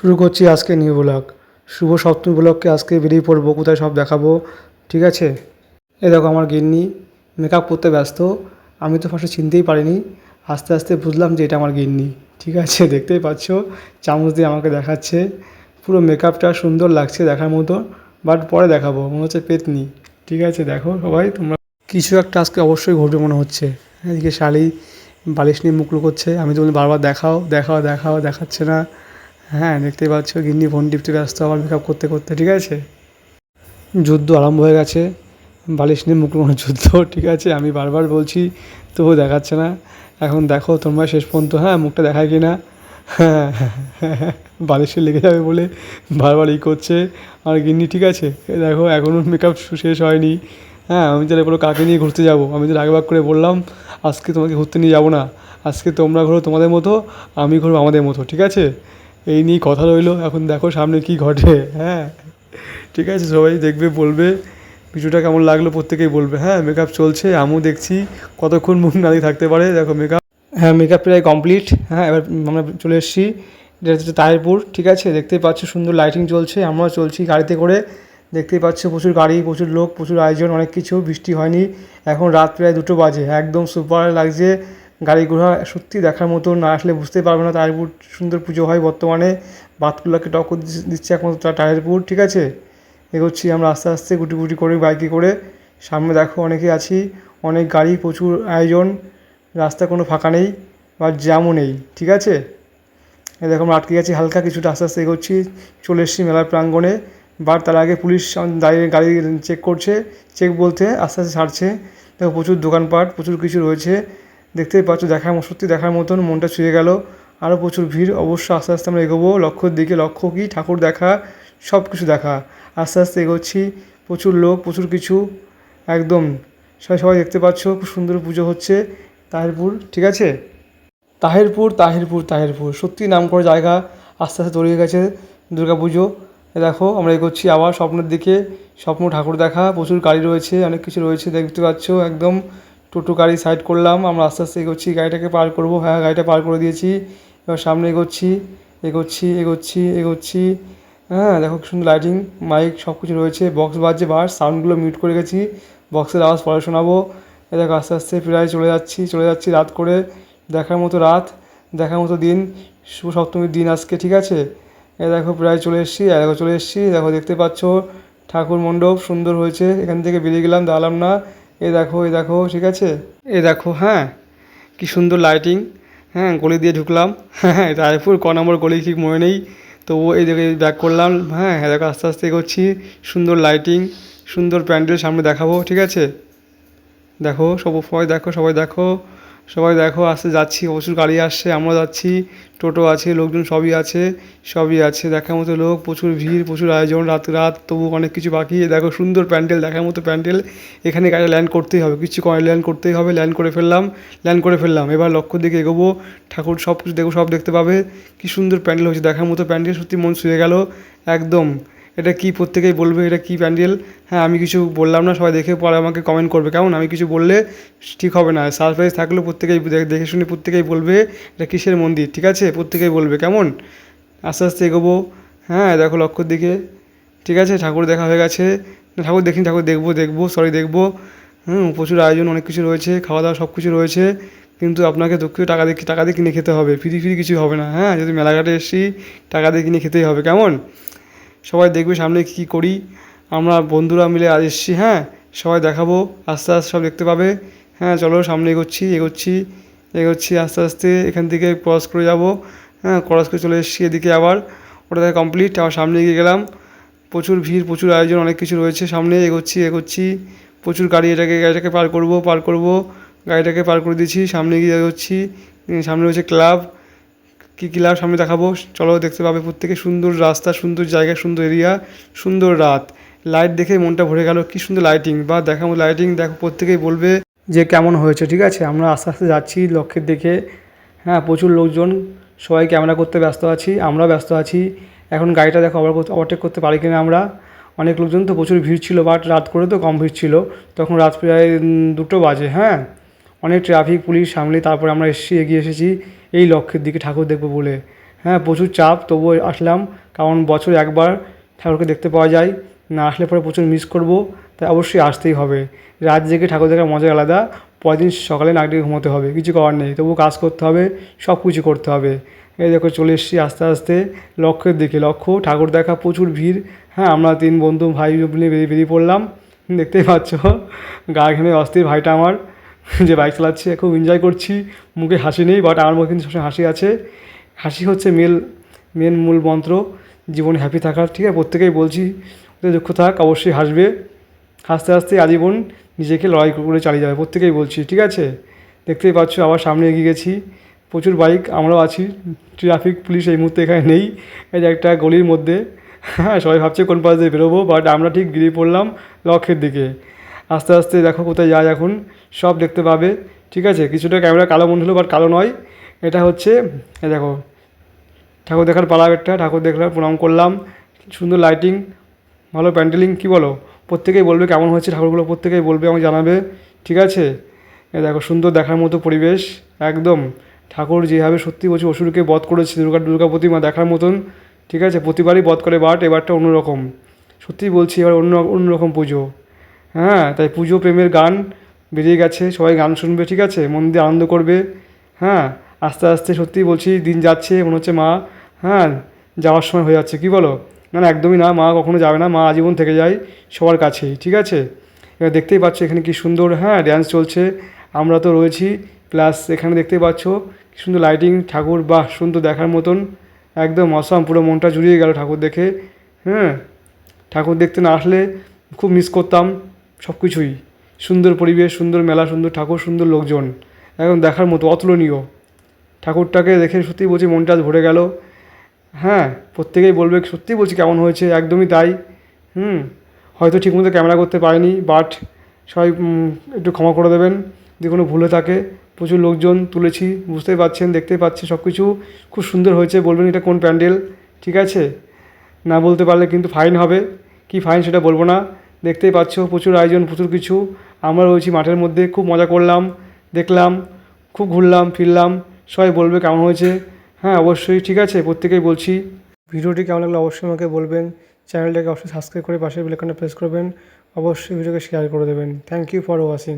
শুরু করছি আজকে নিউ ব্লগ। শুভ সপ্তমী ব্লগকে আজকে বেরিয়ে পড়ব, কোথায় সব দেখাবো, ঠিক আছে? এ দেখো আমার গিন্নি মেকআপ করতে ব্যস্ত। আমি তো ফার্স্টে চিনতেই পারিনি, আস্তে আস্তে বুঝলাম যে এটা আমার গিন্নি, ঠিক আছে? দেখতেই পাচ্ছ, চামচ দিয়ে আমাকে দেখাচ্ছে। পুরো মেকআপটা সুন্দর লাগছে দেখার মতো বাট পরে দেখাবো, মনে হচ্ছে পেতনি, ঠিক আছে? দেখো সবাই, তোমরা কিছু একটা আজকে অবশ্যই ঘটবে মনে হচ্ছে। এদিকে শালি বালিশ নিয়ে মুখ লুকোচ্ছে, আমি তো বলি বারবার দেখাও দেখাও দেখাও, দেখাচ্ছে না। হ্যাঁ দেখতেই পাচ্ছ, গিন্নি ফোন টিপতে ব্যস্ত, আবার মেকআপ করতে করতে, ঠিক আছে? যুদ্ধ আরম্ভ হয়ে গেছে, বালিশ নিয়ে মুখ যুদ্ধ, ঠিক আছে? আমি বারবার বলছি, তবুও দেখাচ্ছে না। এখন দেখো, তোমরা শেষ পর্যন্ত হ্যাঁ মুখটা দেখায় কি না? হ্যাঁ বালিশে লেগে যাবে বলে বারবার ই করছে। আর গিন্নি, ঠিক আছে? দেখো এখনও মেকআপ শেষ হয়নি। হ্যাঁ আমি তাহলে বলো কাকে নিয়ে ঘুরতে যাব? আমি তো আগেভাগ করে বললাম, আজকে তোমাকে ঘুরতে নিয়ে যাব না। আজকে তোমরা ঘোরো তোমাদের মতো, আমি ঘুরবো আমাদের মতো, ঠিক আছে? এই নিয়ে কথা রইল। এখন দেখো সামনে কি ঘটে। হ্যাঁ ঠিক আছে, সবাই দেখবে, বলবে। ভিডিওটা কেমন লাগল প্রত্যেকেই বলবে। হ্যাঁ মেকআপ চলছে, আমিও দেখছি। কতক্ষণ মুখ নাড়িয়ে থাকতে পারে? দেখো মেকআপ হ্যাঁ মেকআপ প্রায় কমপ্লিট হ্যাঁ এবার আমরা চলে এসেছি। এটা হচ্ছে তাহিরপুর ঠিক আছে? দেখতেই পাচ্ছ সুন্দর লাইটিং চলছে, আমরাও চলছি গাড়িতে করে। দেখতেই পাচ্ছ প্রচুর গাড়ি, প্রচুর লোক, প্রচুর আয়োজন, অনেক কিছু। বৃষ্টি হয়নি। এখন রাত প্রায় দুটো বাজে। একদম সুপার লাগছে। গাড়ি ঘোড়া সত্যি দেখার মতো না আসলে বুঝতে পারবে না তাহিরপুর সুন্দর পুজো হয় বর্তমানে। বাতকুল্লাকে টক্কর দিচ্ছে- একমাত্র তাহিরপুর ঠিক আছে? এগোচ্ছি আমরা আস্তে আস্তে, গুটি গুটি করে, বাইকে করে। সামনে দেখো অনেকে আছি, অনেক গাড়ি, প্রচুর আয়োজন। রাস্তা কোনো ফাঁকা নেই বা জ্যামও নেই, ঠিক আছে? আমরা আটকে গেছি হালকা কিছুটা, আস্তে আস্তে এগোচ্ছি। চলে এসেছি মেলার প্রাঙ্গণে। বার তার আগে পুলিশ দাঁড়িয়ে গাড়ি চেক করছে চেক বলতে আস্তে আস্তে ছাড়ছে। দেখো প্রচুর দোকানপাট, প্রচুর কিছু রয়েছে। দেখতেই পাচ্ছ, দেখার সত্যি দেখার মতন মনটা ছুঁয়ে গেল। আরও প্রচুর ভিড়, অবশ্য আস্তে আস্তে আমরা এগোবো। লক্ষ্যর দিকে লক্ষ্য কী? ঠাকুর দেখা সব কিছু দেখা। আস্তে আস্তে এগোচ্ছি, প্রচুর লোক, প্রচুর কিছু, একদম। সবাই সবাই দেখতে পাচ্ছ, খুব সুন্দর পুজো হচ্ছে তাহিরপুর, ঠিক আছে? তাহিরপুর তাহিরপুর তাহিরপুর সত্যি নাম করা জায়গা আস্তে আস্তে তৈরি হয়ে গেছে দুর্গা পুজো। দেখো, আমরা এগোচ্ছি আবার স্বপ্নের দিকে, স্বপ্ন ঠাকুর দেখা, প্রচুর গাড়ি রয়েছে, অনেক কিছু রয়েছে, দেখতে পাচ্ছ, একদম। টোটো গাড়ি সাইড করলাম, আমরা আস্তে আস্তে এগোচ্ছি, গাড়িটাকে পার করব হ্যাঁ গাড়িটা পার করে দিয়েছি, এবার সামনে এগোচ্ছি এগোচ্ছি এগোচ্ছি এগোচ্ছি হ্যাঁ দেখো সুন্দর লাইটিং মাইক সব কিছু রয়েছে বক্স বাজছে, বার সাউন্ডগুলো মিউট করে গেছি বক্সের আওয়াজ পরে শোনাবো, এ দেখো আস্তে আস্তে প্রায় চলে যাচ্ছি চলে যাচ্ছি রাত করে, দেখার মতো রাত, দেখার মতো দিন শুভ সপ্তমীর দিন আজকে, ঠিক আছে? এ দেখো প্রায় চলে এসেছি, এ দেখো চলে এসেছি, দেখো দেখতে পাচ্ছ, ঠাকুর মণ্ডপ সুন্দর হয়েছে, এখান থেকে বেরিয়ে গেলাম, দাঁড়ালাম না এ দেখো এ দেখো, ঠিক আছে? এ দেখো হ্যাঁ কি সুন্দর লাইটিং হ্যাঁ গলি দিয়ে ঢুকলাম হ্যাঁ রায়পুর ক নম্বর গলি ঠিক মনে নেই, তবুও এই দেখে ব্যাক করলাম হ্যাঁ হ্যাঁ দেখো, আস্তে আস্তে করছি সুন্দর লাইটিং সুন্দর প্যান্ডেল সামনে দেখাবো, ঠিক আছে? দেখো, সব দেখো, সবাই দেখো সবাই দেখো, আস্তে যাচ্ছি প্রচুর গাড়ি আসছে আমরা যাচ্ছি, টোটো আছে, লোকজন সবই আছে সবই আছে, দেখার মতো লোক, প্রচুর ভিড়, প্রচুর আয়োজন, রাত রাত, তবু অনেক কিছু বাকি দেখো সুন্দর প্যান্ডেল, দেখার মতো প্যান্ডেল, এখানে গাড়ি ল্যান্ড করতেই হবে, কিছু করে ল্যান্ড করতেই হবে ল্যান্ড করে ফেললাম ল্যান্ড করে ফেললাম, এবার লক্ষ্য দিকে এগোবো, ঠাকুর সব কিছু দেখো, সব দেখতে পাবে, কি সুন্দর প্যান্ডেল হয়েছে, দেখার মতো প্যান্ডেল, সত্যি মন ছুঁয়ে গেল, একদম এটা কি প্রত্যেকেই বলবে, এটা কি প্যান্ডেল? হ্যাঁ আমি কিছু বললাম না, সবাই দেখে পরে আমাকে কমেন্ট করবে। কেমন? আমি কিছু বললে ঠিক হবে না। সারপ্রাইজ থাকলেও প্রত্যেকেই দেখে শুনে প্রত্যেকেই বলবে, এটা কিসের মন্দির? ঠিক আছে? প্রত্যেকেই বলবে। কেমন? আস্তে আস্তে এগোবো। হ্যাঁ দেখো লক্ষ্যর দিকে। ঠিক আছে? ঠাকুর দেখা হয়ে গেছে। ঠাকুর দেখিনি, ঠাকুর দেখব দেখব সরি দেখব। হুম, প্রচুর আয়োজন, অনেক কিছু রয়েছে খাওয়া দাওয়া সব কিছু রয়েছে। কিন্তু আপনাকে দুঃখিত টাকা দিয়ে টাকা দিয়ে কিনে খেতে হবে। ফ্রি ফ্রি কিছু হবে না। হ্যাঁ যদি মেলাঘাটে এসেছি, টাকা দিয়ে কিনে খেতেই হবে। কেমন? সবাই দেখবে সামনে কী করি। আমরা বন্ধুরা মিলে আজ এসেছি হ্যাঁ? সবাই দেখাবো, আস্তে আস্তে সব দেখতে পাবে। হ্যাঁ চলো সামনে এগোচ্ছি এগোচ্ছি এগোচ্ছি আস্তে আস্তে। এখান থেকে ক্রস করে যাব হ্যাঁ ক্রস করে চলে এসেছি এদিকে আবার। ওটা থেকে কমপ্লিট আবার সামনে এগিয়ে গেলাম। প্রচুর ভিড়, প্রচুর আয়োজন, অনেক কিছু রয়েছে। সামনে এগোচ্ছি এগোচ্ছি। প্রচুর গাড়ি এটাকে, গাড়িটাকে পার করব পার করব। গাড়িটাকে পার করে দিয়েছি, সামনে গিয়ে এগোচ্ছি। সামনে রয়েছে ক্লাব। কী ক্লাব সামনে দেখাবো? চলো দেখতে পাবে প্রত্যেকে সুন্দর রাস্তা, সুন্দর জায়গা, সুন্দর এরিয়া সুন্দর রাত। লাইট দেখে মনটা ভরে গেল, কি সুন্দর লাইটিং বা মতো লাইটিং দেখো প্রত্যেকেই বলবে যে কেমন হয়েছে, ঠিক আছে? আমরা আস্তে আস্তে যাচ্ছি লক্ষ্যের দেখে হ্যাঁ প্রচুর লোকজন, সবাই ক্যামেরা করতে ব্যস্ত আছি, আমরাও ব্যস্ত আছি। এখন গাড়িটা দেখো ওভার ওভারটেক করতে পারি কিনা আমরা? অনেক লোকজন তো প্রচুর ভিড় ছিল বাট রাত করে তো কম ভিড় ছিল। তখন রাত প্রায় দুটো বাজে হ্যাঁ? অনেক ট্রাফিক পুলিশ সামলে তারপরে আমরা এসেছি, এগিয়ে এসেছি। এই লক্ষ্যের দিকে ঠাকুর দেখব বলে। হ্যাঁ প্রচুর চাপ, তবুও আসলাম। কারণ বছর একবার ঠাকুরকে দেখতে পাওয়া যায়। না আসলে পরে প্রচুর মিস করব, তাই অবশ্যই আসতেই হবে। রাত জেগে ঠাকুর দেখার মজা আলাদা। পরের দিন সকালে নাক ডেকে ঘুমোতে হবে, কিছু করার নেই। তবু কাজ করতে হবে সব কিছু করতে হবে। এই দেখো, চলে এসেছি আস্তে আস্তে লক্ষ্যের দিকে। লক্ষ্য, ঠাকুর দেখা, প্রচুর ভিড়। হ্যাঁ আমরা তিন বন্ধু, ভাই বেরিয়ে বেরিয়ে পড়লাম। দেখতেই পাচ্ছ, গা ঘেমে অস্থির ভাইটা আমার। যে বাইক চালাচ্ছি, খুব এনজয় করছি। মুখে হাসি নেই বাট আমার মুখে কিন্তু সবসময় হাসি আছে। হাসি হচ্ছে মেল মেন মূল মন্ত্র, জীবনে হ্যাপি থাকার। ঠিক আছে, প্রত্যেকেই বলছি দুঃখ থাক, অবশ্যই হাসবে। হাসতে হাসতে আজীবন নিজেকে লড়াই করে চালিয়ে যাবে, প্রত্যেকেই বলছি, ঠিক আছে? দেখতেই পাচ্ছ, আবার সামনে এগিয়ে গেছি। প্রচুর বাইক আমরাও আছি। ট্রাফিক পুলিশ এই মুহূর্তে এখানে নেই। এই যে একটা গলির মধ্যে হ্যাঁ সবাই ভাবছে কোন পাশ দিয়ে বেরোবো বাট আমরা ঠিক বেরিয়ে পড়লাম লক্ষ্যের দিকে। আস্তে আস্তে দেখো কোথায় যায় এখন, সব দেখতে পাবে, ঠিক আছে? কিছুটা ক্যামেরা কালো মনে হলো বাট কালো নয়। এটা হচ্ছে, এই দেখো, ঠাকুর দেখার পালা একটা, ঠাকুর দেখলাম, প্রণাম করলাম, সুন্দর লাইটিং ভালো প্যান্ডেলিং কী বলো? প্রত্যেকেই বলবে কেমন হয়েছে ঠাকুরগুলো, প্রত্যেকেই বলবে আমাকে জানাবে, ঠিক আছে? এ দেখো, সুন্দর দেখার মতো পরিবেশ, একদম। ঠাকুর যেভাবে সত্যি বলছি, অসুরকে বধ করেছে, দুর্গা দুর্গা প্রতিমা দেখার মতন, ঠিক আছে? প্রতিবারই বধ করে বাট এবারটা অন্যরকম। সত্যিই বলছি, এবার অন্য, অন্যরকম পুজো। হ্যাঁ তাই পুজো প্রেমের গান বেরিয়ে গেছে, সবাই গান শুনবে, ঠিক আছে? মন দিয়ে আনন্দ করবে হ্যাঁ? আস্তে আস্তে সত্যিই বলছি, দিন যাচ্ছে, মনে হচ্ছে মা হ্যাঁ যাওয়ার সময় হয়ে যাচ্ছে, কি বলো? না না, একদমই না, মা কখনো যাবে না, মা আজীবন থেকে যায় সবার কাছেই, ঠিক আছে? এবার দেখতেই পাচ্ছ এখানে কি সুন্দর হ্যাঁ ড্যান্স চলছে, আমরা তো রয়েছি প্লাস এখানে দেখতেই পাচ্ছ, কি সুন্দর লাইটিং ঠাকুর, বাহ, সুন্দর দেখার মতন, একদম অসম পুরো মনটা জুড়িয়ে গেল ঠাকুর দেখে হ্যাঁ? ঠাকুর দেখতে না আসলে খুব মিস করতাম সব কিছুই। সুন্দর পরিবেশ, সুন্দর মেলা, সুন্দর ঠাকুর, সুন্দর লোকজন। একদম দেখার মতো, অতুলনীয়। ঠাকুরটাকে দেখে সত্যি বলছি মনটা আজ ভরে গেল। হ্যাঁ প্রত্যেকেই বলবে সত্যি বলছি কেমন হয়েছে? একদমই তাই। হুম, হয়তো ঠিকমতো ক্যামেরা করতে পারিনি, বাট সবাই একটু ক্ষমা করে দেবেন। যদি কোনো ভুলে থাকে, প্রচুর লোকজন তুলেছি, বুঝতেই পারছেন, দেখতেই পাচ্ছি সব কিছু। খুব সুন্দর হয়েছে, বলবেন এটা কোন প্যান্ডেল? ঠিক আছে? না বলতে পারলে কিন্তু ফাইন হবে। কি ফাইন সেটা বলব না। দেখতেই পাচ্ছ, প্রচুর আয়োজন, প্রচুর কিছু। আমরা রয়েছি মাঠের মধ্যে, খুব মজা করলাম, দেখলাম, খুব ঘুরলাম, ফিরলাম, সবাই বলবে কেমন হয়েছে। হ্যাঁ অবশ্যই, ঠিক আছে, প্রত্যেকেই বলছি। ভিডিওটি কেমন লাগল অবশ্যই আমাকে বলবেন। চ্যানেলটাকে অবশ্যই সাবস্ক্রাইব করে পাশের বেলাইকনটা প্রেস করবেন। অবশ্যই ভিডিওকে শেয়ার করে দেবেন। Thank you for watching